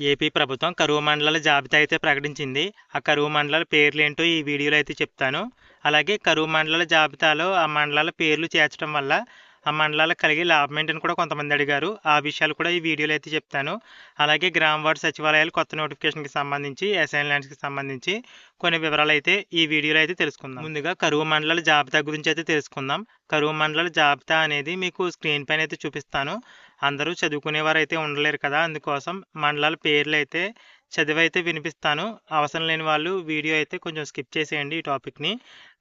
AP ప్రభుత్వం కరువు మండలాల జాబితా అయితే ప్రకటించింది. ఆ కరువు మండలాల పేర్లు ఏంటో ఈ వీడియోలో అయితే చెప్తాను. అలాగే కరువు మండలాల జాబితాలో ఆ మండలాల పేర్లు చేర్చడం వల్ల ఆ మండలాలకు కలిగే లాభం ఏంటని కూడా కొంతమంది అడిగారు. ఆ విషయాలు కూడా ఈ వీడియోలో అయితే చెప్తాను. అలాగే గ్రామ వార్డు సచివాలయాలు కొత్త నోటిఫికేషన్కి సంబంధించి అసైన్మెంట్స్కి ల్యాండ్స్కి సంబంధించి కొన్ని వివరాలు అయితే ఈ వీడియోలో అయితే తెలుసుకుందాం. ముందుగా కరువు మండలాల జాబితా గురించి అయితే తెలుసుకుందాం. కరువు మండలాల జాబితా అనేది మీకు స్క్రీన్ పైన అయితే చూపిస్తాను. అందరూ చదువుకునేవారు అయితే ఉండలేరు కదా! అందుకోసం మండలాల పేర్లు అయితే చదివైతే వినిపిస్తాను. అవసరం లేని వాళ్ళు వీడియో అయితే కొంచెం స్కిప్ చేసేయండి ఈ టాపిక్ని.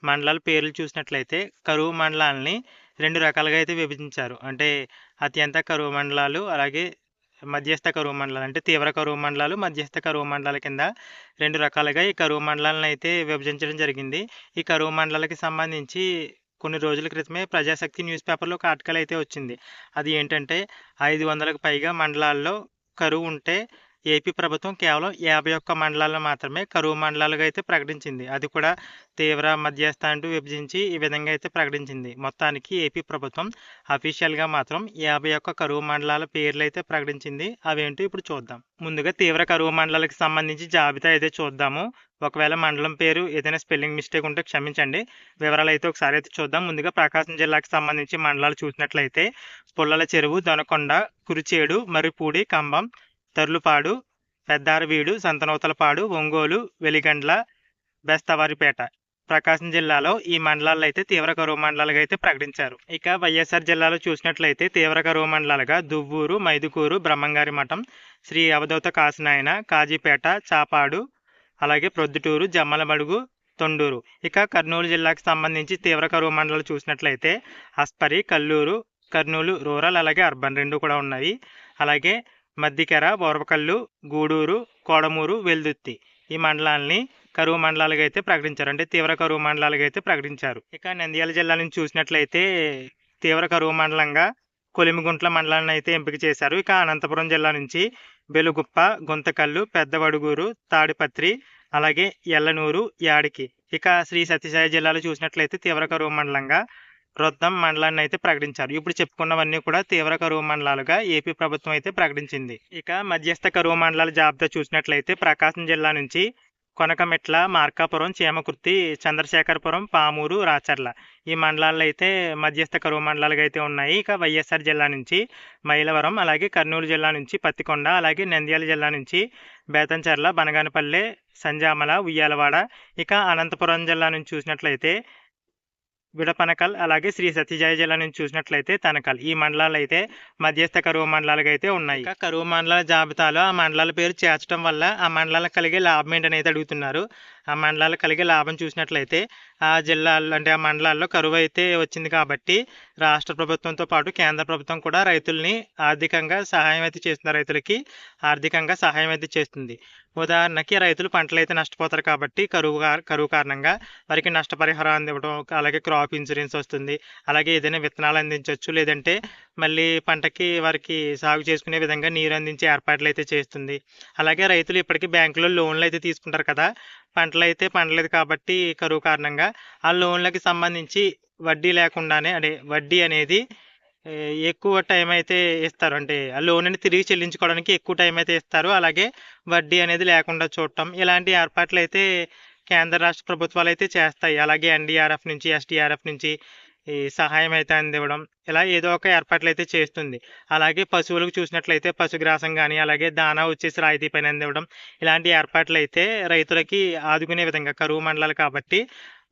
మండలాల పేర్లు చూసినట్లయితే కరువు మండలాలని రెండు రకాలుగా అయితే విభజించారు. అంటే అత్యంత కరువు మండలాలు అలాగే మధ్యస్థ కరువు మండలాలు అంటే తీవ్ర కరువు మండలాలు మధ్యస్థ కరువు మండలాల కింద రెండు రకాలుగా ఈ కరువు మండలాలను అయితే విభజించడం జరిగింది. ఈ కరువు మండలాలకి సంబంధించి కొన్ని రోజుల క్రితమే ప్రజాశక్తి న్యూస్ పేపర్లో ఒక ఆర్టికల్ అయితే వచ్చింది. అది ఏంటంటే ఐదు వందలకు పైగా మండలాల్లో కరువు ఉంటే ఏపీ ప్రభుత్వం కేవలం యాభై ఒక్క మండలాల్లో మాత్రమే కరువు మండలాలుగా అయితే ప్రకటించింది. అది కూడా తీవ్ర మధ్యస్థ అంటూ విభజించి ఈ విధంగా అయితే ప్రకటించింది. మొత్తానికి ఏపీ ప్రభుత్వం అఫీషియల్గా మాత్రం యాభై ఒక్క కరువు మండలాల పేర్లు అయితే ప్రకటించింది. అవేంటో ఇప్పుడు చూద్దాం. ముందుగా తీవ్ర కరువు మండలాలకు సంబంధించి జాబితా అయితే చూద్దాము. ఒకవేళ మండలం పేరు ఏదైనా స్పెల్లింగ్ మిస్టేక్ ఉంటే క్షమించండి. వివరాలు అయితే ఒకసారి అయితే చూద్దాం. ముందుగా ప్రకాశం జిల్లాకు సంబంధించి మండలాలు చూసినట్లయితే పుల్లల చెరువు దొనకొండ కురిచేడు మరియు పూడి కంబం తర్లుపాడు పెద్దారవీడు సంతనూతలపాడు ఒంగోలు వెలిగండ్ల బెస్తవారిపేట. ప్రకాశం జిల్లాలో ఈ మండలాల్లో అయితే తీవ్ర కరువు మండలాలుగా అయితే ప్రకటించారు. ఇక వైఎస్ఆర్ జిల్లాలో చూసినట్లయితే తీవ్ర కరువు మండలాలుగా దువ్వూరు మైదుకూరు బ్రహ్మంగారి మఠం శ్రీ అవధూత కాసినాయన కాజీపేట చాపాడు అలాగే ప్రొద్దుటూరు జమ్మలమడుగు తొండూరు. ఇక కర్నూలు జిల్లాకు సంబంధించి తీవ్ర కరువు మండలాలు చూసినట్లయితే అస్పరి కల్లూరు కర్నూలు రూరల్ అలాగే అర్బన్ రెండు కూడా ఉన్నాయి. అలాగే మద్దికెర బోర్వకల్లు గూడూరు కోడమూరు వెల్దుత్తి ఈ మండలాల్ని కరువు మండలాలుగా అయితే ప్రకటించారు. అంటే తీవ్ర కరువు మండలాలుగా అయితే ప్రకటించారు. ఇక నంద్యాల జిల్లా నుంచి చూసినట్లయితే తీవ్ర కరువు మండలంగా కొలిమిగుంట్ల మండలాన్ని అయితే ఎంపిక చేశారు. ఇక అనంతపురం జిల్లా నుంచి బెలుగుప్ప గుంతకల్లు పెద్దవడుగూరు తాడిపత్రి అలాగే ఎల్లనూరు యాడికి. ఇక శ్రీ సత్యసాయి జిల్లాలో చూసినట్లయితే తీవ్ర కరువు మండలంగా రొద్దం మండలాన్ని అయితే ప్రకటించారు. ఇప్పుడు చెప్పుకున్నవన్నీ కూడా తీవ్ర కరువు మండలాలుగా ఏపీ ప్రభుత్వం అయితే ప్రకటించింది. ఇక మధ్యస్థ కరువు మండలాల జాబితా చూసినట్లయితే ప్రకాశం జిల్లా నుంచి కొనకమెట్ల మార్కాపురం చీమకుర్తి చంద్రశేఖరపురం పామూరు రాచర్ల ఈ మండలాల్లో అయితే మధ్యస్థ కరువు మండలాలుగా అయితే ఉన్నాయి. ఇక వైఎస్ఆర్ జిల్లా నుంచి మైలవరం అలాగే కర్నూలు జిల్లా నుంచి పత్తికొండ అలాగే నంద్యాల జిల్లా నుంచి బేతంచెర్ల బనగానపల్లె సంజామల ఉయ్యాలవాడ ఇక అనంతపురం జిల్లా నుంచి చూసినట్లయితే విడపనకల్ అలాగే శ్రీ సత్యజాయ జిల్లా నుంచి చూసినట్లయితే తనకల్. ఈ మండలాలు అయితే మధ్యస్థ కరువు మండలాలుగా అయితే ఉన్నాయి కరువు మండలాల జాబితాలో ఆ మండలాల పేరు చేర్చడం వల్ల ఆ మండలాలకు కలిగే లాభం ఏంటని అయితే అడుగుతున్నారు. ఆ మండలాలు కలిగే లాభం చూసినట్లయితే ఆ జిల్లాల్లో అంటే ఆ మండలాల్లో కరువు అయితే వచ్చింది కాబట్టి రాష్ట్ర ప్రభుత్వంతో పాటు కేంద్ర ప్రభుత్వం కూడా రైతుల్ని ఆర్థికంగా సహాయం అయితే చేస్తుంది. రైతులకి ఆర్థికంగా సహాయం అయితే చేస్తుంది. ఉదాహరణకి రైతులు పంటలు అయితే నష్టపోతారు కాబట్టి కరువు కా- కరువు కారణంగా వారికి నష్టపరిహారం అందివ్వడం అలాగే క్రాప్ ఇన్సూరెన్స్ వస్తుంది. అలాగే ఏదైనా విత్తనాలు అందించవచ్చు లేదంటే మళ్ళీ పంటకి వారికి సాగు చేసుకునే విధంగా నీరు అందించే ఏర్పాట్లు అయితే చేస్తుంది. అలాగే రైతులు ఇప్పటికీ బ్యాంకులో లోన్లు అయితే తీసుకుంటారు కదా. పంటలు అయితే పండలేదు కాబట్టి కరువు కారణంగా ఆ లోన్లకి సంబంధించి వడ్డీ లేకుండానే అంటే వడ్డీ అనేది ఎక్కువ టైం అయితే ఇస్తారు అంటే ఆ లోన్ని తిరిగి చెల్లించుకోవడానికి ఎక్కువ టైం అయితే ఇస్తారు అలాగే వడ్డీ అనేది లేకుండా చూడటం ఇలాంటి ఏర్పాట్లు అయితే కేంద్ర రాష్ట్ర ప్రభుత్వాలు అయితే చేస్తాయి. అలాగే ఎన్డీఆర్ఎఫ్ నుంచి ఎస్డీఆర్ఎఫ్ నుంచి ఈ సహాయం అయితే అందివ్వడం ఇలా ఏదో ఒక ఏర్పాట్లు అయితే చేస్తుంది. అలాగే పశువులకు చూసినట్లయితే పశుగ్రాసం కానీ అలాగే దానా వచ్చేసి రాయితీ పైన అందివ్వడం ఇలాంటి ఏర్పాట్లు అయితే రైతులకి ఆదుకునే విధంగా కరువు మండలాలు కాబట్టి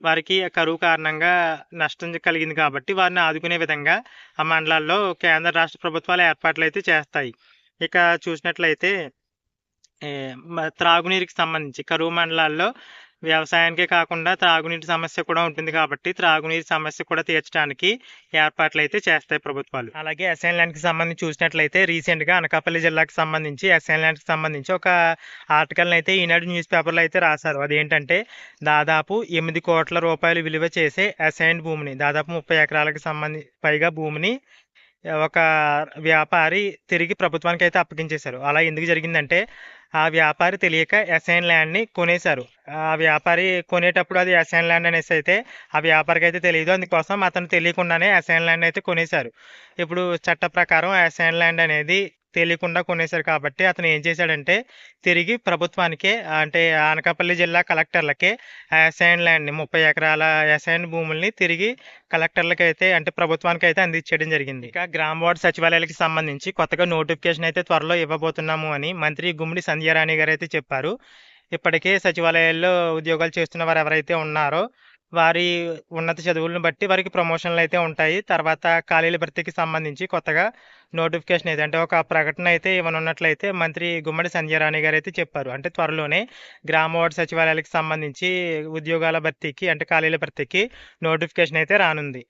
వారికి కరువు కారణంగా నష్టం కలిగింది కాబట్టి వారిని ఆదుకునే విధంగా ఆ మండలాల్లో కేంద్ర రాష్ట్ర ప్రభుత్వాలు ఏర్పాట్లు అయితే చేస్తాయి. ఇక చూసినట్లయితే త్రాగునీరుకి సంబంధించి కరువు మండలాల్లో వ్యవసాయానికే కాకుండా త్రాగునీటి సమస్య కూడా ఉంటుంది కాబట్టి త్రాగునీటి సమస్య కూడా తీర్చడానికి ఏర్పాట్లు అయితే చేస్తాయి ప్రభుత్వాలు. అలాగే అసైన్ ల్యాండ్కి సంబంధించి చూసినట్లయితే రీసెంట్గా అనకాపల్లి జిల్లాకు సంబంధించి అసైన్ ల్యాండ్కి సంబంధించి ఒక ఆర్టికల్ని అయితే ఈనాడు న్యూస్ పేపర్లో అయితే రాశారు. అదేంటంటే దాదాపు ఎనిమిది కోట్ల రూపాయలు విలువ చేసే అసైన్ భూమిని దాదాపు ముప్పై ఎకరాలకు సంబంధించి పైగా భూమిని ఒక వ్యాపారి తిరిగి ప్రభుత్వానికి అయితే అప్పగించేశారు. అలా ఎందుకు జరిగిందంటే ఆ వ్యాపారి తెలియక ఎస్ఐన్ ల్యాండ్ని కొనేశారు. ఆ వ్యాపారి కొనేటప్పుడు అది అసైన్ ల్యాండ్ అనేసి అయితే ఆ వ్యాపారికి అయితే తెలియదు. అందుకోసం అతను తెలియకుండానే ఎస్ఐన్ ల్యాండ్ అయితే కొనేశారు. ఇప్పుడు చట్ట ప్రకారం ఎస్ఐన్ ల్యాండ్ అనేది తెలియకుండా కొనేశారు కాబట్టి అతను ఏం చేశాడంటే తిరిగి ప్రభుత్వానికే అంటే అనకాపల్లి జిల్లా కలెక్టర్లకే అసైన్ ల్యాండ్ని ముప్పై ఎకరాల అసైన్ భూముల్ని తిరిగి కలెక్టర్లకి అయితే అంటే ప్రభుత్వానికి అయితే అందించడం జరిగింది. ఇక గ్రామ వార్డు సచివాలయాలకు సంబంధించి కొత్తగా నోటిఫికేషన్ అయితే త్వరలో ఇవ్వబోతున్నాము అని మంత్రి గుమ్మిడి సంధ్యారాణి గారు అయితే చెప్పారు. ఇప్పటికే సచివాలయాల్లో ఉద్యోగాలు చేస్తున్న వారు ఎవరైతే ఉన్నారో వారి ఉన్నత చదువులను బట్టి వారికి ప్రమోషన్లు అయితే ఉంటాయి. తర్వాత ఖాళీల భర్తీకి సంబంధించి కొత్తగా నోటిఫికేషన్ అయితే అంటే ఒక ప్రకటన అయితే ఇవ్వనున్నట్లయితే మంత్రి గుమ్మడి సంధ్యారాణి గారు అయితే చెప్పారు. అంటే త్వరలోనే గ్రామ వార్డు సచివాలయాలకు సంబంధించి ఉద్యోగాల భర్తీకి అంటే ఖాళీల భర్తీకి నోటిఫికేషన్ అయితే రానుంది.